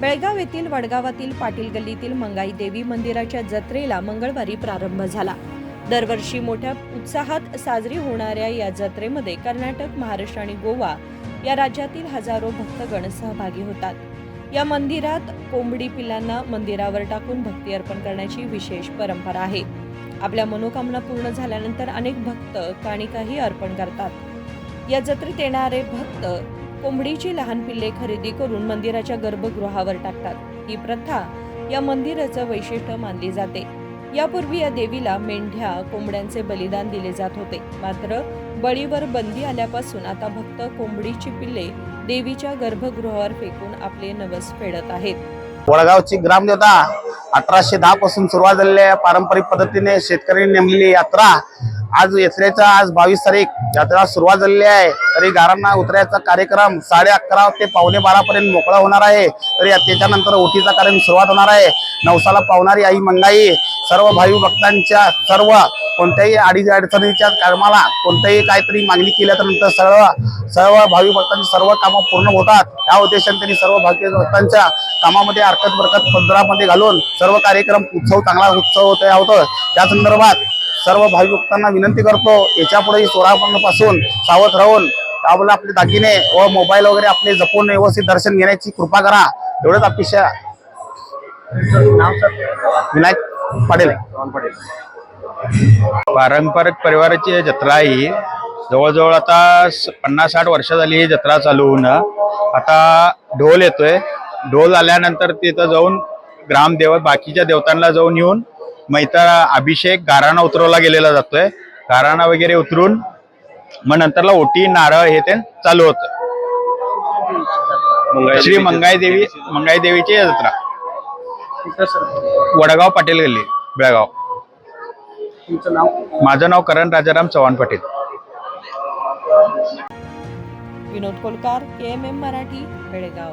बेळगाव येथील वडगावातील पाटील गल्लीतील मंगाई देवी मंदिराच्या जत्रेला मंगळवारी प्रारंभ झाला. दरवर्षी मोठ्या उत्साहात साजरी होणाऱ्या या जत्रेमध्ये कर्नाटक महाराष्ट्र आणि गोवा या राज्यातील हजारो भक्तगण सहभागी होतात. या मंदिरात कोंबडी पिल्लांना मंदिरावर टाकून भक्ती अर्पण करण्याची विशेष परंपरा आहे. आपल्या मनोकामना पूर्ण झाल्यानंतर अनेक भक्त काणिकाही अर्पण करतात. या जत्रेत येणारे भक्त कोंबडीची लहान पिल्ले खरेदी करून मंदिराच्या गर्भगृहावर टाकतात. ही प्रथा या मंदिराचं वैशिष्ट्य मानली जाते. यापूर्वी या देवीला मेंढ्या कोंबड्यांचे बलिदान दिले जात होते. मात्र बळीवर बंदी आल्यापासून आता भक्त कोंबडीची पिल्ले देवीच्या गर्भगृहावर फेकून आपले नवस फेडत आहेत. वडगावची ग्रामदेवता अठराशे दहा पासून सुरुवात झालेली आहे. पारंपरिक पद्धतीने शेतकऱ्यांनी नेमलेली यात्रा आज यात्रेचा आज बावीस तारीख यात्रा सुरुवात झालेली आहे. तरी गारांना उतरायचा कार्यक्रम साडे अकरा ते पावणे बारा पर्यंत मोकळा होणार आहे. तरी त्याच्यानंतर ओटीचा कार्यक्रम सुरुवात होणार आहे. नवसाला पावणारी आई मंगाई सर्व भावी भक्तांच्या सर्व कोणत्याही अडीच अडचणीच्या कामाला कोणत्याही काहीतरी मागणी केल्यानंतर सर्व सर्व भावी भक्तांची सर्व कामं पूर्ण होतात. या उद्देशाने त्यांनी सर्व भावी भक्तांच्या कामामध्ये हरकत बरकत पंधरामध्ये घालून सर्व कार्यक्रम उत्सव चांगला उत्सव होत होतं त्या संदर्भात सर्व भाविभक्तांना विनंती करतो याच्यापुढे पुढे सावध राहून आपलं आपले दागिने व मोबाईल वगैरे आपले जपून व्यवस्थित दर्शन घेण्याची कृपा करा. एवढंच अपेक्षा विनायक पाटील. पारंपरिक परिवाराची जत्रा ही. जवळजवळ आता पन्नास साठ वर्ष झाली ही जत्रा चालू होऊन. आता ढोल येतोय. ढोल आल्यानंतर तिथं जाऊन ग्रामदेवत बाकीच्या देवतांना जाऊन येऊन मैता अभिषेक गाराणा उतरवला गेलेला जातोय. गाराणा वगैरे उतरून मग नंतरला ओटी नारळ हे ते चालू होतं. श्री मंगाई देवी मंगाई देवीची जत्रा वडगाव पाटील गल्ली बेळगाव. माझं नाव Karan Rajaram Chavan Patil. Vinod Kolkar K M M Marathi Belgaum.